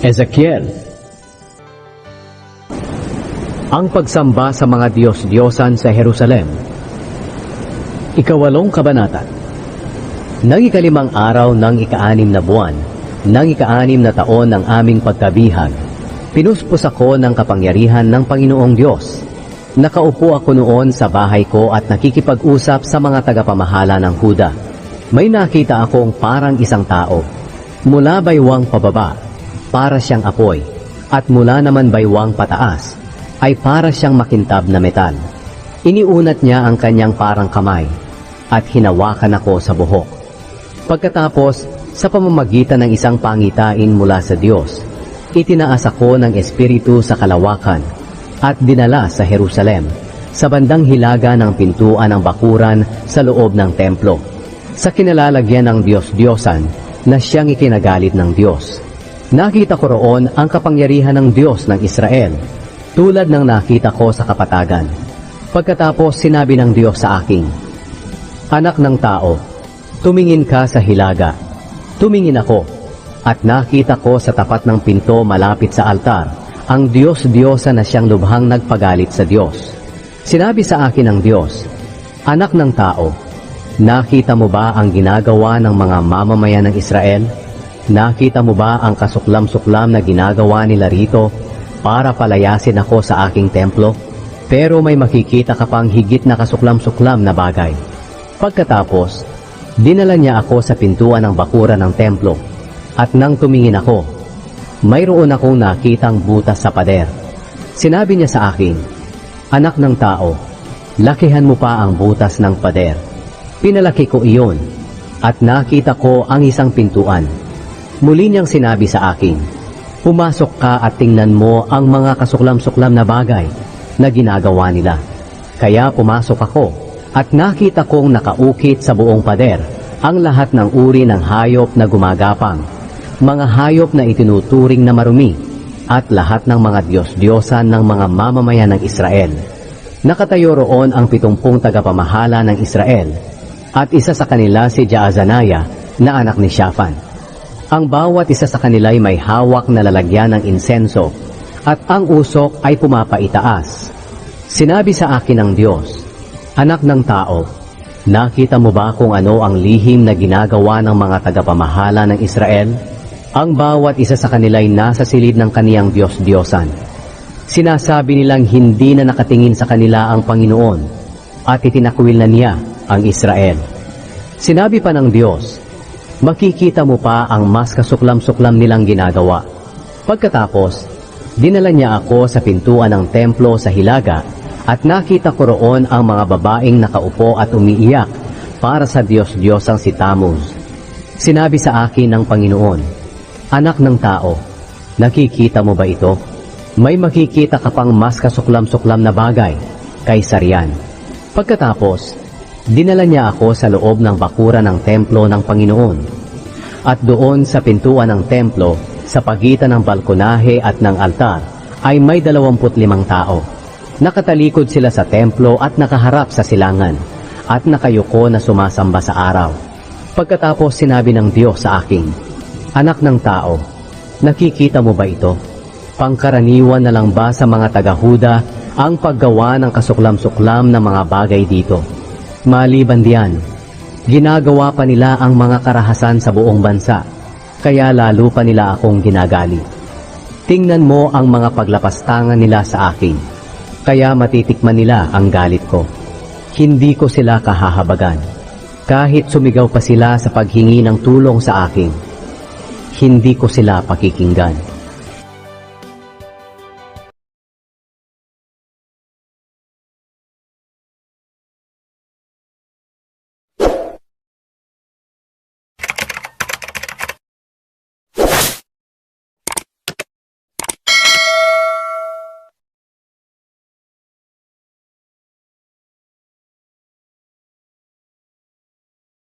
Ezekiel Ang pagsamba sa mga Diyos-Diyosan sa Jerusalem Ikawalong Kabanata Nang ikalimang araw ng ikaanim na buwan, ng ikaanim na taon ng aming pagkabihag, pinuspos ako ng kapangyarihan ng Panginoong Diyos. Nakaupo ako noon sa bahay ko at nakikipag-usap sa mga tagapamahala ng Huda. May nakita akong parang isang tao. Mula baywang pababa, para siyang apoy, at mula naman baywang pataas, ay para siyang makintab na metal. Iniunat niya ang kanyang parang kamay, at hinawakan ako sa buhok. Pagkatapos, sa pamamagitan ng isang pangitain mula sa Diyos, itinaas ako ng Espiritu sa kalawakan at dinala sa Jerusalem, sa bandang hilaga ng pintuan ng bakuran sa loob ng templo, sa kinalalagyan ng Diyos-Diyosan na siyang ikinagalit ng Diyos. Nakita ko roon ang kapangyarihan ng Diyos ng Israel, tulad ng nakita ko sa kapatagan. Pagkatapos sinabi ng Diyos sa akin, Anak ng tao, tumingin ka sa hilaga. Tumingin ako, at nakita ko sa tapat ng pinto malapit sa altar, ang Diyos-Diyosa na siyang lubhang nagpagalit sa Diyos. Sinabi sa akin ng Diyos, Anak ng tao, nakita mo ba ang ginagawa ng mga mamamayan ng Israel? Nakita mo ba ang kasuklam-suklam na ginagawa nila rito para palayasin ako sa aking templo? Pero may makikita ka pang higit na kasuklam-suklam na bagay. Pagkatapos, dinala niya ako sa pintuan ng bakura ng templo, at nang tumingin ako, mayroon akong nakitang butas sa pader. Sinabi niya sa akin, Anak ng tao, lakihan mo pa ang butas ng pader. Pinalaki ko iyon, at nakita ko ang isang pintuan. Muli niyang sinabi sa akin, Pumasok ka at tingnan mo ang mga kasuklam-suklam na bagay na ginagawa nila. Kaya pumasok ako at nakita kong nakaukit sa buong pader ang lahat ng uri ng hayop na gumagapang, mga hayop na itinuturing na marumi, at lahat ng mga Diyos-Diyosan ng mga mamamayan ng Israel. Nakatayo roon ang pitumpung tagapamahala ng Israel, at isa sa kanila si Jaazanaya na anak ni Shaphan. Ang bawat isa sa kanila ay may hawak na lalagyan ng insenso, at ang usok ay pumapaitaas. Sinabi sa akin ng Diyos, Anak ng tao, nakita mo ba kung ano ang lihim na ginagawa ng mga tagapamahala ng Israel? Ang bawat isa sa kanila ay nasa silid ng kaniyang Diyos-Diyosan. Sinasabi nilang hindi na nakatingin sa kanila ang Panginoon at itinakwil na niya ang Israel. Sinabi pa ng Diyos, makikita mo pa ang mas kasuklam-suklam nilang ginagawa. Pagkatapos, dinala niya ako sa pintuan ng templo sa Hilaga at nakita ko roon ang mga babaeng nakaupo at umiiyak para sa Diyos-Diyosang si Tammuz. Sinabi sa akin ng Panginoon, Anak ng tao, nakikita mo ba ito? May makikita ka pang mas kasuklam-suklam na bagay kaysa riyan. Pagkatapos, dinala niya ako sa loob ng bakura ng templo ng Panginoon. At doon sa pintuan ng templo, sa pagitan ng balkonahe at ng altar, ay may dalawamput limang tao. Nakatalikod sila sa templo at nakaharap sa silangan, at nakayuko na sumasamba sa araw. Pagkatapos sinabi ng Diyos sa akin, Anak ng tao, nakikita mo ba ito? Pangkaraniwan na lang ba sa mga taga-Huda ang paggawa ng kasuklam-suklam na mga bagay dito? Maliban diyan, ginagawa pa nila ang mga karahasan sa buong bansa, kaya lalo pa nila akong ginagali. Tingnan mo ang mga paglapastangan nila sa akin, kaya matitikman nila ang galit ko. Hindi ko sila kahahabagan. Kahit sumigaw pa sila sa paghingi ng tulong sa akin, hindi ko sila pakikinggan.